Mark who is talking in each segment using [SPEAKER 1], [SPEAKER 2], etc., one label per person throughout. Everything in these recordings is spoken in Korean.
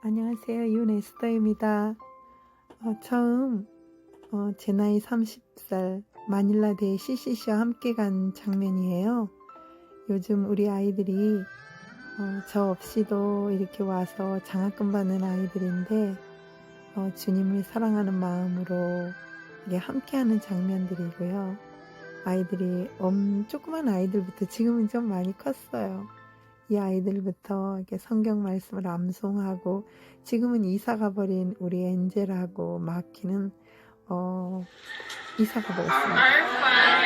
[SPEAKER 1] 안녕하세요. 윤에스더입니다. 어, 처음 어, 제 나이 30살 마닐라 대 CCC와 함께 간 장면이에요. 요즘 우리 아이들이 어, 저 없이도 이렇게 와서 장학금 받는 아이들인데 어, 주님을 사랑하는 마음으로 이게 함께하는 장면들이고요. 아이들이 엄 조그만 아이들부터 지금은 좀 많이 컸어요. 이 아이들부터 이렇게 성경 말씀을 암송하고 지금은 이사 가 버린 우리 엔젤하고 마키는 어 이사 가 버렸습니다.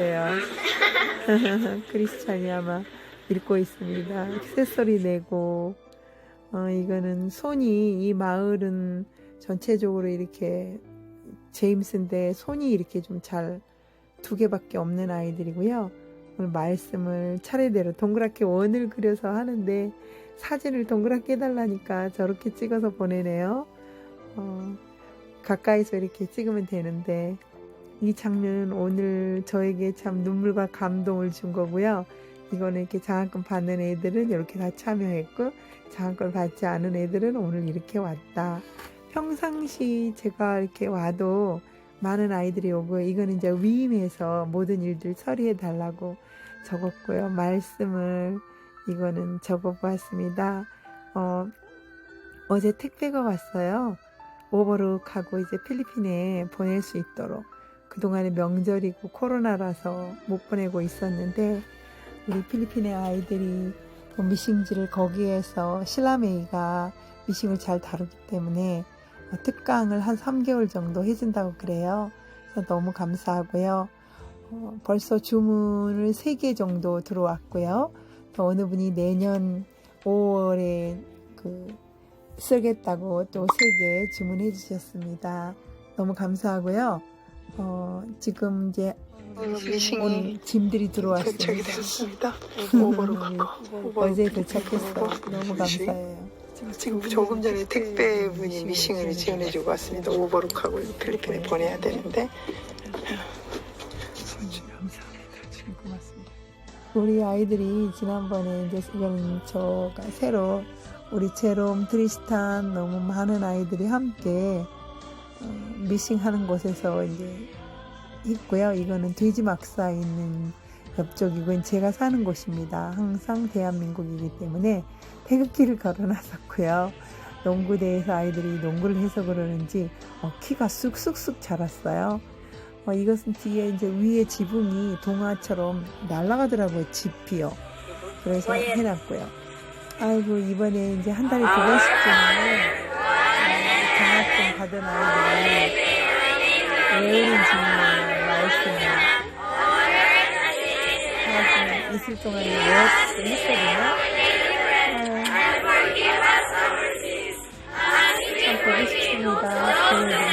[SPEAKER 1] 같아요. 크리스찬이 아마 읽고 있습니다. 새소리 내고, 어, 이거는 손이, 이 마을은 전체적으로 이렇게 제임스인데 손이 이렇게 좀 잘 두 개밖에 없는 아이들이고요. 오늘 말씀을 차례대로 동그랗게 원을 그려서 하는데 사진을 동그랗게 해달라니까 저렇게 찍어서 보내네요. 어, 가까이서 이렇게 찍으면 되는데 이 장면은 오늘 저에게 참 눈물과 감동을 준 거고요. 이거는 이렇게 장학금 받는 애들은 이렇게 다 참여했고 장학금을 받지 않은 애들은 오늘 이렇게 왔다. 평상시 제가 이렇게 와도 많은 아이들이 오고 이거는 이제 위임해서 모든 일들 처리해 달라고 적었고요. 말씀을 이거는 적어 보았습니다. 어, 어제 택배가 왔어요. 오버룩하고 이제 필리핀에 보낼 수 있도록 그동안에 명절이고 코로나라서 못 보내고 있었는데 우리 필리핀의 아이들이 그 미싱지를 거기에서 실라메이가 미싱을 잘 다루기 때문에 특강을 한 3개월 정도 해준다고 그래요. 그래서 너무 감사하고요. 어, 벌써 주문을 3개 정도 들어왔고요. 또 어느 분이 내년 5월에 그 쓰겠다고 또 3개 주문해 주셨습니다. 너무 감사하고요. 어, 지금 이제 오늘 짐들이 들어왔습니다.
[SPEAKER 2] 되었습니다. 오버로 갖고
[SPEAKER 1] 어제 도착했어. 너무 감사해요.
[SPEAKER 2] 지금 조금 전에 택배분이 미싱을 지원해주고 왔습니다. 오버룩하고 필리핀에 보내야 되는데.
[SPEAKER 1] 우리 아이들이 지난번에 이제 이건 저가 새로 우리 제롬, 트리스탄 너무 많은 아이들이 함께 어, 미싱하는 곳에서 이제 있고요. 이거는 돼지막사에 있는 옆쪽이고 제가 사는 곳입니다. 항상 대한민국이기 때문에 태극기를 걸어놨었고요. 농구대에서 아이들이 농구를 해서 그러는지 어, 키가 쑥쑥쑥 자랐어요. 어, 이것은 뒤에 이제 위에 지붕이 동화처럼 날아가더라고요. 집이요. 그래서 해놨고요. 아이고 이번에 이제 한 달에 두 어, 장학금 받은 아이들이 외우는 중이에요. 말씀을. 장학금 있을 동안에 외웠, 했거든요. 아유, 참 보고 싶습니다. 부모님이.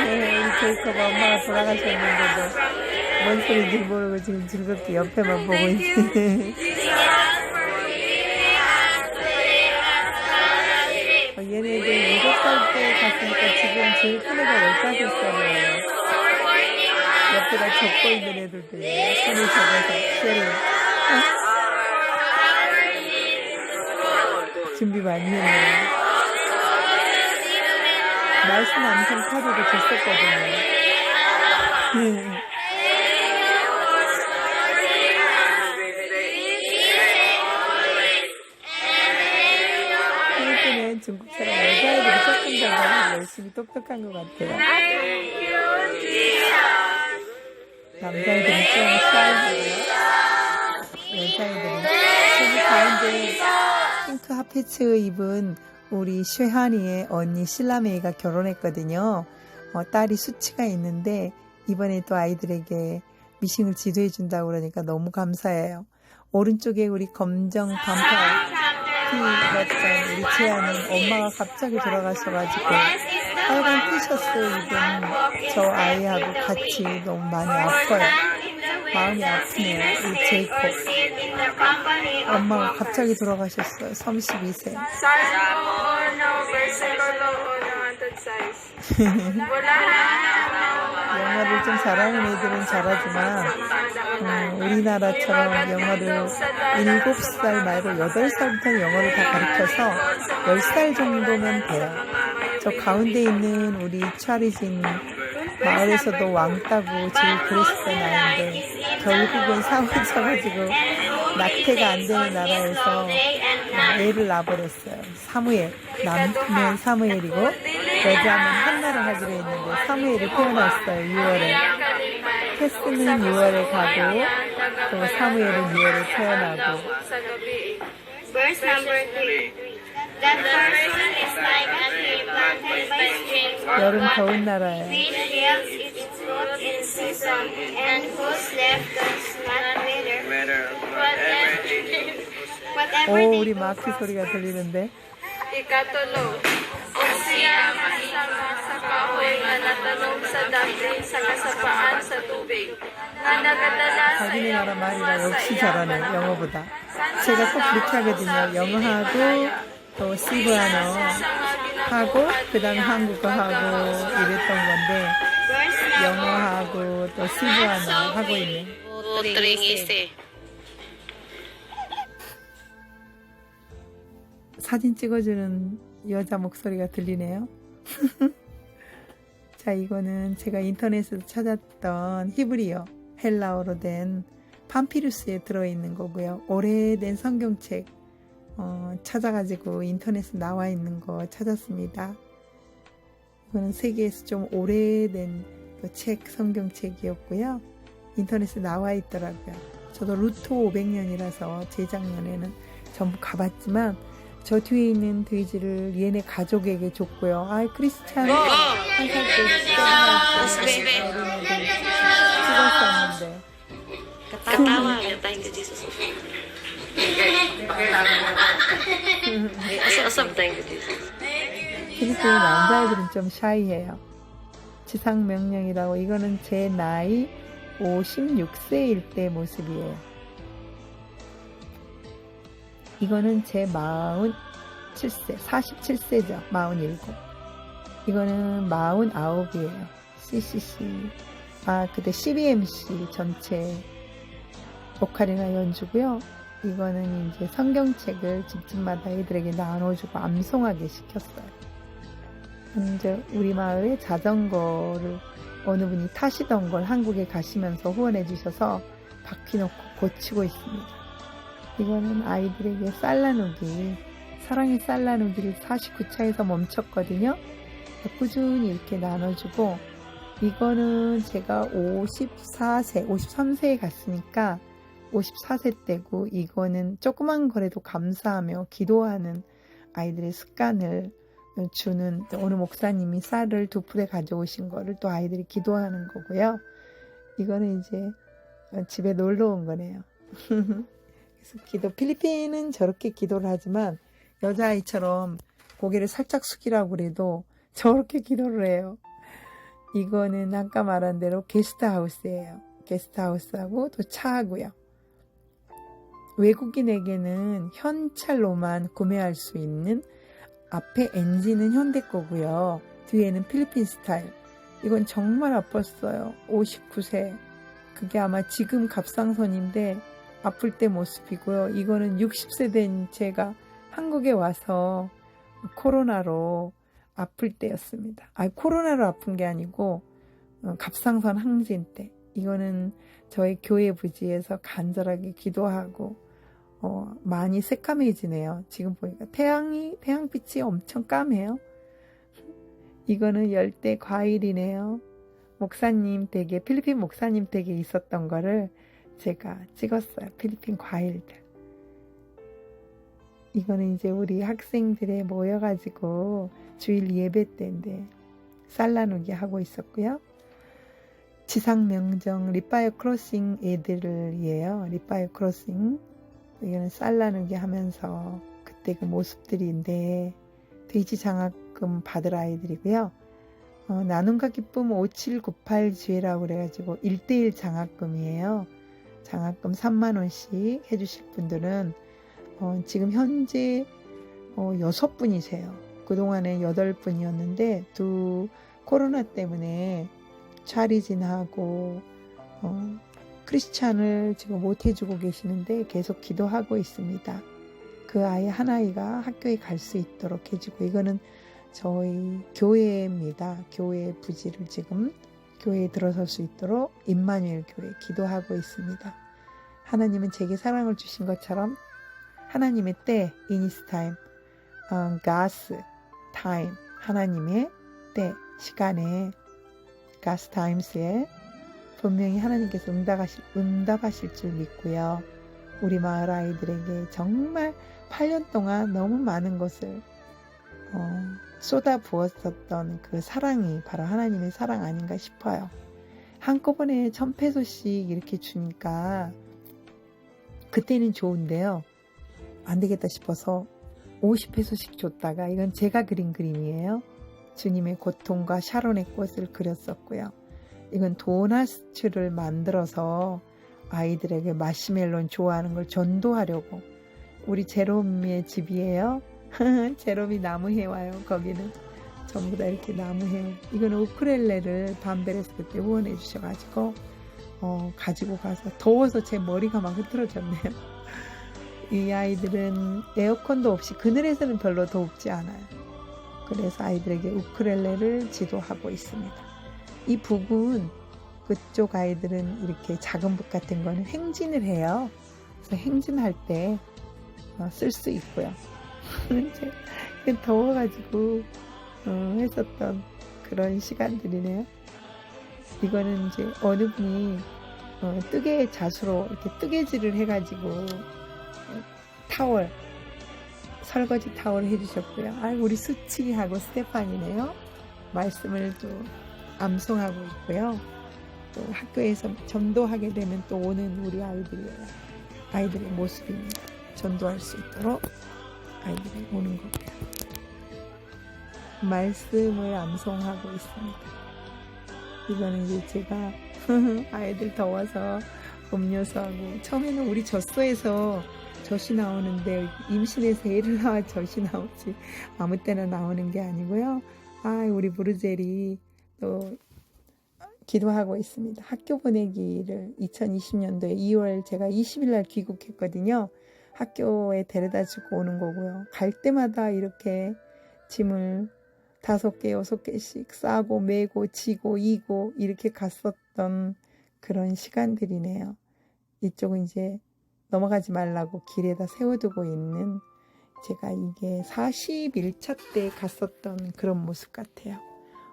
[SPEAKER 1] 우리 제이콥 엄마가 돌아가셨는데도 뭔 소리인지 모르고 지금 즐겁게 옆에만 보고. 어, 제일 큰 애가 열다섯 살이에요. 옆에다 접고 있는 애들도 있네. 손을 쉐를. 어? 준비 많이 했네. 말씀 암송 카드도 줬었거든요. 중국처럼 여자애들이 조금 더 열심히 똑똑한 것 같아요. 남자애들은 좀 샤이하고요. 여자애들은 저기 가운데 핑크 핫패츠 입은 우리 쉐하니의 언니 실라메이가 결혼했거든요. 어, 딸이 수치가 있는데 이번에 또 아이들에게 미싱을 지도해 준다고 그러니까 너무 감사해요. 오른쪽에 우리 검정 반팔 티 입었던 우리 지아는 엄마가 갑자기 돌아가셔가지고 빨간 티셔츠 입은 저 아이하고 같이 너무 많이 아파요. 마음이 아프네요. 이 제이콥. 엄마가 갑자기 돌아가셨어요. 32세.
[SPEAKER 3] Salmo 1, versikulo 1 hangtod 6. Wala
[SPEAKER 1] 영어를 좀 잘하는 애들은 잘하지만 음, 우리나라처럼 영어를 7살 말고 8살부터 영어를 다 가르쳐서 10살 정도면 돼요. 저 가운데 있는 우리 차리진 마을에서도 왕따고 제일 그랬었던 아이인데 결국은 사고 쳐가지고 낙태가 안 되는 나라에서 애를 낳아버렸어요. 사무엘. 남편 사무엘이고 여자는 한나를 하기로 했는데 사무엘이 태어났어요. 6월에. 테스는 6월에 가고 또 사무엘은 6월에 태어나고
[SPEAKER 3] sa gabi.
[SPEAKER 4] Verse number 3. That person is like a tree planted by streams of
[SPEAKER 1] 여름
[SPEAKER 4] water,
[SPEAKER 1] 더운 나라예요.
[SPEAKER 4] which yields its fruit in season, and whose leaf does not wither. Whatever, whatever
[SPEAKER 1] 오
[SPEAKER 4] they
[SPEAKER 1] 우리
[SPEAKER 4] do
[SPEAKER 1] 마크 소리가 들리는데
[SPEAKER 3] Ikatulo. Kung siya masama sa kahoy nga natanong sa dagat sa kasapaan sa tubig, na nagadala sa
[SPEAKER 1] 자기네 나라
[SPEAKER 3] bunga
[SPEAKER 1] 말이라
[SPEAKER 3] sa
[SPEAKER 1] 역시
[SPEAKER 3] iyang
[SPEAKER 1] 잘하네
[SPEAKER 3] panahon.
[SPEAKER 1] 영어보다 제가 꼭 그렇게 하거든요 영어하고 또 시브아너 하고 그 다음에 한국어 하고 이랬던 건데 영어하고 또 시브아너 하고 있네
[SPEAKER 4] Utringisi.
[SPEAKER 1] 사진 찍어주는 여자 목소리가 들리네요. 자 이거는 제가 인터넷에서 찾았던 히브리어 헬라어로 된 팜피루스에 들어있는 거고요. 오래된 성경책 어, 찾아가지고 인터넷에 나와 있는 거 찾았습니다. 이거는 세계에서 좀 오래된 그책 성경책이었고요. 인터넷에 나와 있더라고요. 저도 루토 500년이라서 재작년에는 전부 가봤지만 저 뒤에 있는 돼지를 얘네 가족에게 줬고요. 아이 크리스찬 한살 때 어린애들 찍었었는데
[SPEAKER 5] Katawa, thank you, Jesus. Asap, thank you, Jesus.
[SPEAKER 1] 필리핀 남자애들은 좀 샤이해요. 지상 명령이라고 이거는 제 나이 56세일 때 모습이에요. 이거는 제 47세, 47세죠. 47. 이거는 49이에요. CCC. 아, 그때 CBMC 전체 보컬이나 연주고요. 이거는 이제 성경책을 집집마다 애들에게 나눠주고 암송하게 시켰어요. 이제 우리 마을에 자전거를 어느 분이 타시던 걸 한국에 가시면서 후원해 주셔서 바퀴 놓고 고치고 있습니다. 이거는 아이들에게 쌀 나누기, 사랑의 쌀 나누기를 49차에서 멈췄거든요. 꾸준히 이렇게 나눠주고, 이거는 제가 54세, 53세에 갔으니까 54세 때고, 이거는 조그만 거래도 감사하며 기도하는 아이들의 습관을 주는 또 어느 목사님이 쌀을 두 풀에 가져오신 거를 또 아이들이 기도하는 거고요. 이거는 이제 집에 놀러 온 거네요. 그래서 기도 필리핀은 저렇게 기도를 하지만 여자아이처럼 고개를 살짝 숙이라고 그래도 저렇게 기도를 해요. 이거는 아까 말한 대로 게스트하우스예요. 게스트하우스하고 또 차하고요. 외국인에게는 현찰로만 구매할 수 있는 앞에 엔진은 현대 거고요. 뒤에는 필리핀 스타일. 이건 정말 아팠어요. 59세. 그게 아마 지금 갑상선인데 아플 때 모습이고요. 이거는 60세 된 제가 한국에 와서 코로나로 아플 때였습니다. 아, 코로나로 아픈 게 아니고 어, 갑상선 항진 때. 이거는 저희 교회 부지에서 간절하게 기도하고 어, 많이 새까매지네요. 지금 보니까 태양이 태양빛이 엄청 까매요. 이거는 열대 과일이네요. 목사님 댁에 필리핀 목사님 댁에 있었던 거를 제가 찍었어요. 필리핀 과일들. 이거는 이제 우리 학생들에 모여가지고 주일 예배 때인데 쌀 나누기 하고 있었고요. 지상 명정 리파이어 크로싱 애들이에요. 리파이어 크로싱. 이거는 쌀 나누기 하면서 그때 그 모습들인데 돼지 장학금 받을 아이들이고요. 어, 나눔과 기쁨 5798G라고 그래가지고 1대1 장학금이에요. 장학금 3만 원씩 해주실 분들은 어, 지금 현재 어, 6분이세요. 그동안에 8분이었는데 두 코로나 때문에 차리진하고 어, 크리스찬을 지금 못 해주고 계시는데 계속 기도하고 있습니다. 그 아이 한 아이가 학교에 갈 수 있도록 해주고 이거는 저희 교회입니다. 교회 부지를 지금 교회에 들어설 수 있도록 임마누엘 교회 기도하고 있습니다. 하나님은 제게 사랑을 주신 것처럼 하나님의 때 이니스 타임, 어, 가스 타임 하나님의 때 시간에 가스 타임스에 분명히 하나님께서 응답하실, 응답하실 줄 믿고요. 우리 마을 아이들에게 정말 8년 동안 너무 많은 것을 어, 쏟아 부었었던 그 사랑이 바로 하나님의 사랑 아닌가 싶어요. 한꺼번에 천페소씩 이렇게 주니까 그때는 좋은데요. 안 되겠다 싶어서 50페소씩 줬다가 이건 제가 그린 그림이에요. 주님의 고통과 샤론의 꽃을 그렸었고요. 이건 도나츠를 만들어서 아이들에게 마시멜론 좋아하는 걸 전도하려고 우리 제롬의 집이에요. 제롬이 나무 해 와요. 거기는 전부 다 이렇게 나무 해. 이거는 우크렐레를 밤벨에서 그때 후원해 주셔가지고 어, 가지고 가서 더워서 제 머리가 막 흐트러졌네요. 이 아이들은 에어컨도 없이 그늘에서는 별로 덥지 않아요. 그래서 아이들에게 우크렐레를 지도하고 있습니다. 이 북은 그쪽 아이들은 이렇게 작은 북 같은 거는 행진을 해요. 그래서 행진할 때 어, 쓸수 있고요. 이제 더워가지고 어, 했었던 그런 시간들이네요. 이거는 이제 어느 분이 어, 뜨개 자수로 이렇게 뜨개질을 해가지고 어, 타월 설거지 타월 해주셨고요. 아, 우리 수치하고 스테판이네요. 말씀을 또 암송하고 있고요. 또 학교에서 전도하게 되면 또 오는 우리 아이들이에요. 아이들의 모습입니다. 전도할 수 있도록 아이들이 오는 거고요. 말씀을 암송하고 있습니다. 이거는 이제 제가 아이들 더워서 음료수하고 처음에는 우리 젖소에서 젖이 나오는데 임신해서 애를 낳아 젖이 나오지 아무 때나 나오는 게 아니고요. 아 우리 부르젤이 또 기도하고 있습니다. 학교 보내기를 2020년도에 2월 제가 20일 날 귀국했거든요. 학교에 데려다 주고 오는 거고요. 갈 때마다 이렇게 짐을 다섯 개, 여섯 개씩 싸고 메고 지고 이고 이렇게 갔었던 그런 시간들이네요. 이쪽은 이제 넘어가지 말라고 길에다 세워두고 있는 제가 이게 41차 때 갔었던 그런 모습 같아요.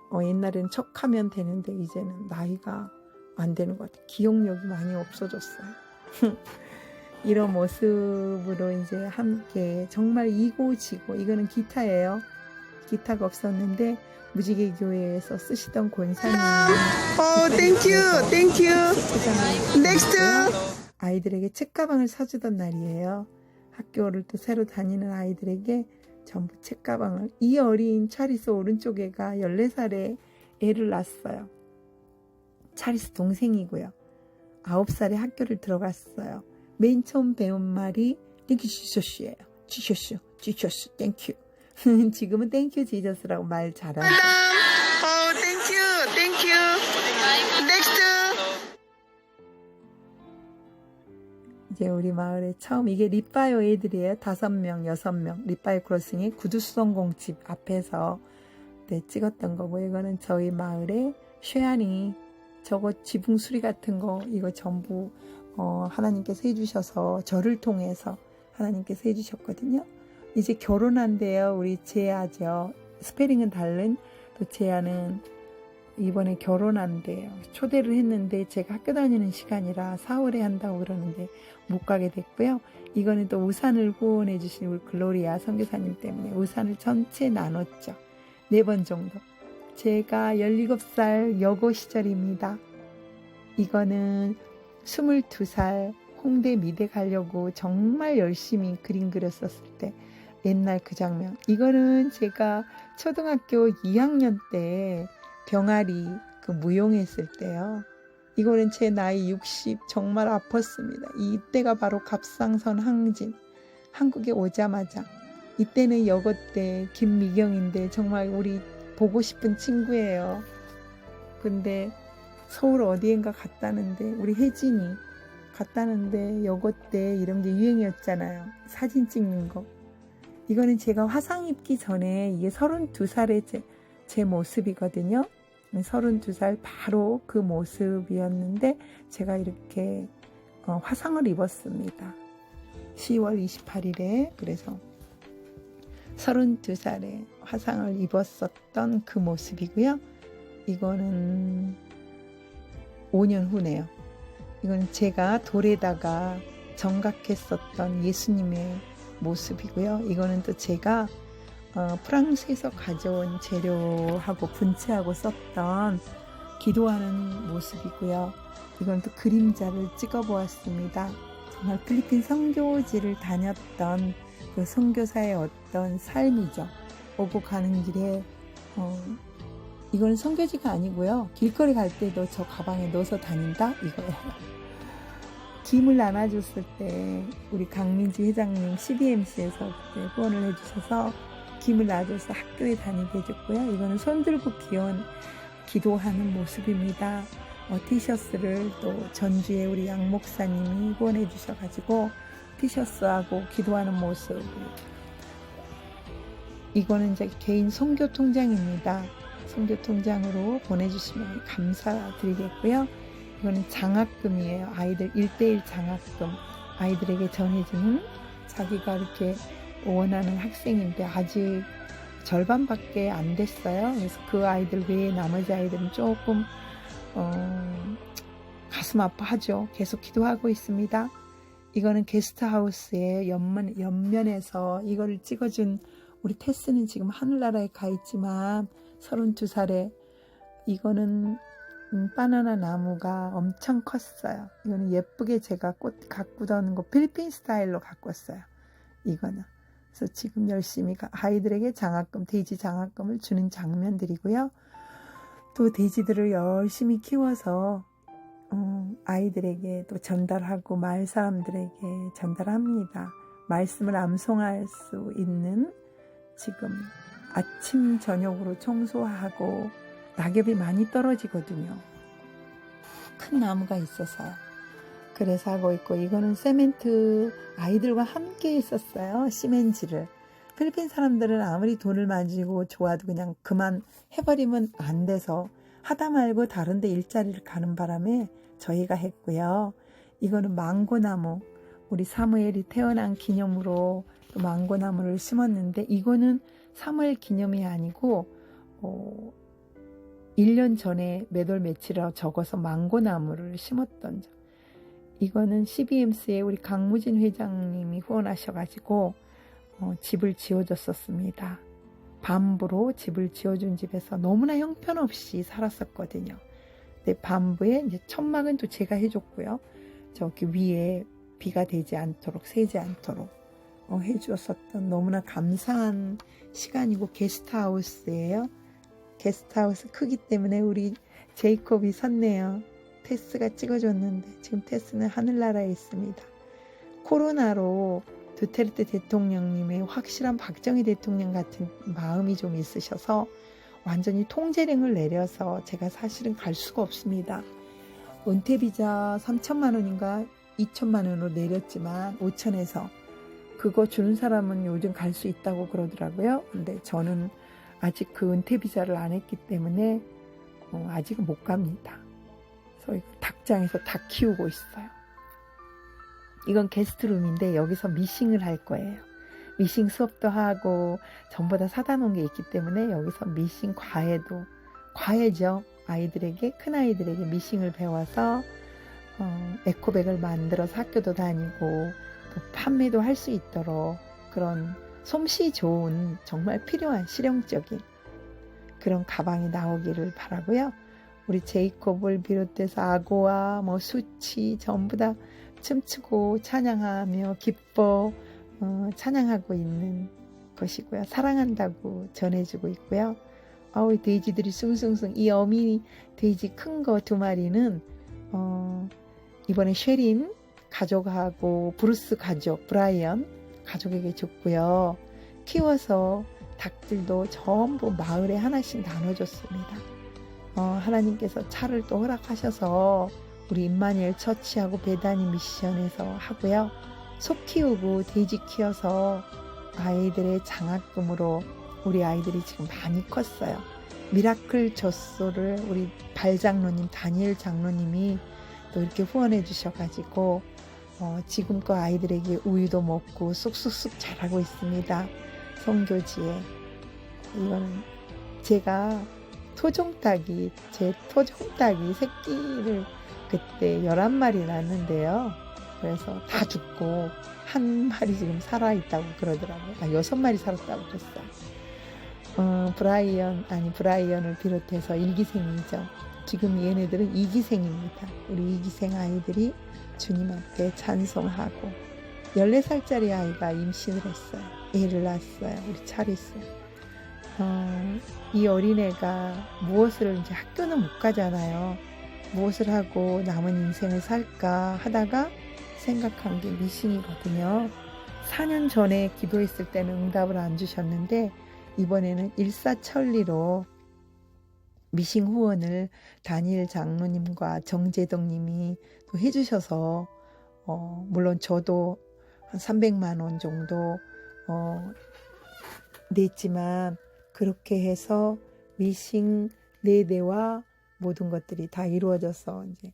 [SPEAKER 1] 어, 옛날에는 척하면 되는데 이제는 나이가 안 되는 것 같아요. 기억력이 많이 없어졌어요. 이런 모습으로 이제 함께 정말 이고 지고 이거는 기타예요. 기타가 없었는데 무지개 교회에서 쓰시던 권사님
[SPEAKER 2] 어, 땡큐, 땡큐. 넥스트.
[SPEAKER 1] 아이들에게 책가방을 사주던 날이에요. 학교를 또 새로 다니는 아이들에게 전부 책가방을 이 어린 차리스 오른쪽 애가 14살에 애를 낳았어요. 차리스 동생이고요. 9살에 학교를 들어갔어요. 맨 처음 배운 말이 땡큐 지셔스예요. 지셔스, 지셔스, 땡큐. 지금은 땡큐 지저스라고 말 잘하죠.
[SPEAKER 2] 어, 땡큐, 땡큐. 넥스트.
[SPEAKER 1] 이제 우리 마을에 처음 이게 립바이오 애들이에요. 다섯 명, 여섯 명 립바이오 크로싱이 구두수성공 집 앞에서 네, 찍었던 거고 이거는 저희 마을에 쉐안이 저거 지붕 수리 같은 거 이거 전부 어, 하나님께서 해주셔서 저를 통해서 하나님께서 해주셨거든요. 이제 결혼한대요. 우리 제아죠. 스페링은 다른 또 제아는 이번에 결혼한대요. 초대를 했는데 제가 학교 다니는 시간이라 4월에 한다고 그러는데 못 가게 됐고요. 이거는 또 우산을 후원해 주신 우리 글로리아 선교사님 때문에 우산을 전체 나눴죠. 네 번 정도. 제가 17살 여고 시절입니다. 이거는 22살 홍대 미대 가려고 정말 열심히 그림 그렸었을 때 옛날 그 장면. 이거는 제가 초등학교 2학년 때 병아리 그 무용했을 때요. 이거는 제 나이 60 정말 아팠습니다. 이때가 바로 갑상선 항진 한국에 오자마자 이때는 여고 때 김미경인데 정말 우리 보고 싶은 친구예요. 근데 서울 어디엔가 갔다는데 우리 혜진이 갔다는데 여고 때 이런 게 유행이었잖아요. 사진 찍는 거. 이거는 제가 화상 입기 전에 이게 32살의 제, 제 모습이거든요. 32살 바로 그 모습이었는데 제가 이렇게 어, 화상을 입었습니다. 10월 28일에 그래서 32살에 화상을 입었었던 그 모습이고요. 이거는 5년 후네요. 이건 제가 돌에다가 정각했었던 예수님의 모습이고요. 이거는 또 제가 어, 프랑스에서 가져온 재료하고 분체하고 썼던 기도하는 모습이고요. 이건 또 그림자를 찍어 보았습니다. 정말 필리핀 선교지를 다녔던 그 선교사의 어떤 삶이죠. 오고 가는 길에 어, 이거는 선교지가 아니고요. 길거리 갈 때도 저 가방에 넣어서 다닌다 이거예요. 김을 나눠줬을 때 우리 강민지 회장님 CDMC에서 그때 후원을 해주셔서 김을 놔줘서 학교에 다니게 해줬고요. 이거는 손 들고 귀여운 기도하는 모습입니다. 어, 티셔츠를 또 전주에 우리 양 목사님이 후원해 주셔가지고 티셔츠하고 기도하는 모습. 이거는 이제 개인 선교 통장입니다. 선교 통장으로 보내주시면 감사드리겠고요. 이거는 장학금이에요. 아이들 1대1 장학금. 아이들에게 전해주는 자기가 이렇게 원하는 학생인데 아직 절반밖에 안 됐어요. 그래서 그 아이들 외에 나머지 아이들은 조금 어, 가슴 아파하죠. 계속 기도하고 있습니다. 이거는 게스트하우스의 옆면, 옆면에서 이거를 찍어준 우리 테스는 지금 하늘나라에 가 있지만 32살에 이거는 음, 바나나 나무가 엄청 컸어요. 이거는 예쁘게 제가 꽃 가꾸던 거 필리핀 스타일로 가꿨어요. 이거는. 그래서 지금 열심히 가- 아이들에게 장학금, 돼지 장학금을 주는 장면들이고요. 또 돼지들을 열심히 키워서 어, 아이들에게 또 전달하고 마을 사람들에게 전달합니다. 말씀을 암송할 수 있는 지금 아침 저녁으로 청소하고 낙엽이 많이 떨어지거든요. 큰 나무가 있어서요. 그래서 하고 있고 이거는 세멘트 아이들과 함께 했었어요. 시멘지를. 필리핀 사람들은 아무리 돈을 만지고 좋아도 그냥 그만 해버리면 안 돼서 하다 말고 다른데 일자리를 가는 바람에 저희가 했고요. 이거는 망고나무. 우리 사무엘이 태어난 기념으로 또 망고나무를 심었는데 이거는 사무엘 기념이 아니고 어, 1년 전에 몇월 며칠이라고 적어서 망고나무를 심었던 점. 이거는 CBMC에 우리 강무진 회장님이 후원하셔가지고 어, 집을 지어줬었습니다. 밤부로 집을 지어준 집에서 너무나 형편없이 살았었거든요. 근데 밤부에 이제 천막은 또 제가 해줬고요. 저기 위에 비가 되지 않도록 새지 않도록 어, 해주었었던 너무나 감사한 시간이고 게스트하우스예요. 게스트하우스 크기 때문에 우리 제이콥이 섰네요. 테스가 찍어줬는데 지금 테스는 하늘나라에 있습니다. 코로나로 두테르테 대통령님의 확실한 박정희 대통령 같은 마음이 좀 있으셔서 완전히 통제령을 내려서 제가 사실은 갈 수가 없습니다. 은퇴비자 3천만 원인가 2천만 원으로 내렸지만 5천에서 그거 주는 사람은 요즘 갈 수 있다고 그러더라고요. 근데 저는 아직 그 은퇴 비자를 안 했기 때문에 어, 아직은 못 갑니다. 그래서 닭장에서 닭 키우고 있어요. 이건 게스트룸인데 여기서 미싱을 할 거예요. 미싱 수업도 하고 전부 다 사다 놓은 게 있기 때문에 여기서 미싱 과외도 과외죠. 아이들에게 큰 아이들에게 미싱을 배워서 어, 에코백을 만들어서 학교도 다니고 또 판매도 할 수 있도록 그런 솜씨 좋은 정말 필요한 실용적인 그런 가방이 나오기를 바라고요. 우리 제이콥을 비롯해서 아고와 뭐 수치 전부 다 춤추고 찬양하며 기뻐 어, 찬양하고 있는 것이고요. 사랑한다고 전해주고 있고요. 아우 이 돼지들이 숭숭숭 이 어미 돼지 큰 거 두 마리는 어, 이번에 쉐린 가족하고 브루스 가족 브라이언 가족에게 줬고요. 키워서 닭들도 전부 마을에 하나씩 나눠줬습니다. 어, 하나님께서 차를 또 허락하셔서 우리 임마니엘 처치하고 베다니 미션에서 하고요. 소 키우고 돼지 키워서 아이들의 장학금으로 우리 아이들이 지금 많이 컸어요. 미라클 젖소를 우리 발장로님 다니엘 장로님이 또 이렇게 후원해 주셔가지고 어, 지금껏 아이들에게 우유도 먹고 쑥쑥쑥 자라고 있습니다. 성교지에 이거는 제가 토종닭이 제 토종닭이 새끼를 그때 11마리 낳았는데요. 그래서 다 죽고 한 마리 지금 살아있다고 그러더라고요. 아, 여섯 마리 살았다고 그랬어요. 어, 브라이언, 아니, 브라이언을 비롯해서 일기생이죠. 지금 얘네들은 이기생입니다. 우리 이기생 아이들이 주님 앞에 찬송하고 14살짜리 아이가 임신을 했어요. 애를 낳았어요. 우리 차리스. 어, 이 어린애가 무엇을 이제 학교는 못 가잖아요. 무엇을 하고 남은 인생을 살까 하다가 생각한 게 미신이거든요. 4년 전에 기도했을 때는 응답을 안 주셨는데 이번에는 일사천리로 미싱 후원을 다니엘 장로님과 정재덕님이 또 해주셔서 어, 물론 저도 한 300만 원 정도 어, 냈지만 그렇게 해서 미싱 네 대와 모든 것들이 다 이루어져서 이제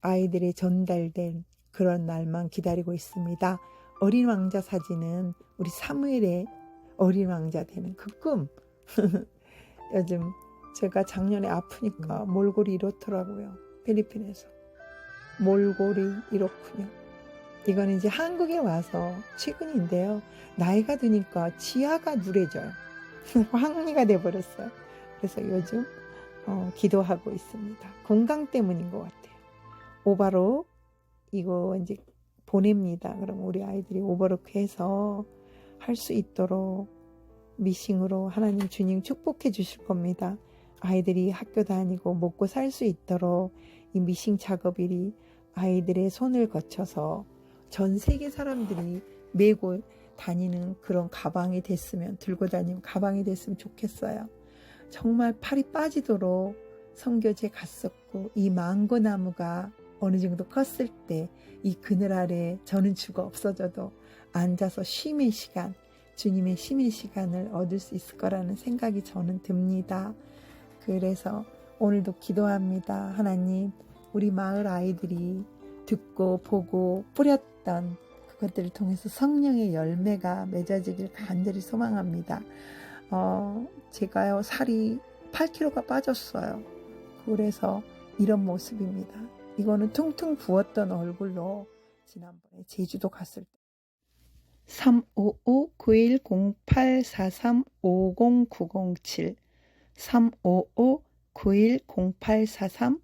[SPEAKER 1] 아이들의 전달된 그런 날만 기다리고 있습니다. 어린 왕자 사진은 우리 사무엘의 어린 왕자 되는 그 꿈. 요즘 제가 작년에 아프니까 몰골이 이렇더라고요. 필리핀에서. 몰골이 이렇군요. 이거는 이제 한국에 와서 최근인데요. 나이가 드니까 지하가 누래져요. 황리가 돼버렸어요. 그래서 요즘 어, 기도하고 있습니다. 건강 때문인 것 같아요. 오바로 이거 이제 보냅니다. 그럼 우리 아이들이 오버로크 해서 할 수 있도록 미싱으로 하나님 주님 축복해 주실 겁니다. 아이들이 학교 다니고 먹고 살 수 있도록 이 미싱 작업일이 아이들의 손을 거쳐서 전 세계 사람들이 메고 다니는 그런 가방이 됐으면 들고 다니는 가방이 됐으면 좋겠어요. 정말 팔이 빠지도록 성교제 갔었고 이 망고 나무가 어느 정도 컸을 때 이 그늘 아래 저는 죽어 없어져도 앉아서 쉼의 시간, 주님의 쉼의 시간을 얻을 수 있을 거라는 생각이 저는 듭니다. 그래서 오늘도 기도합니다. 하나님, 우리 마을 아이들이 듣고 보고 뿌렸던 그것들을 통해서 성령의 열매가 맺어지길 간절히 소망합니다. 어, 제가요, 살이 8kg가 빠졌어요. 그래서 이런 모습입니다. 이거는 퉁퉁 부었던 얼굴로 지난번에 제주도 갔을 때 355-9108-43-5097 355-9108-43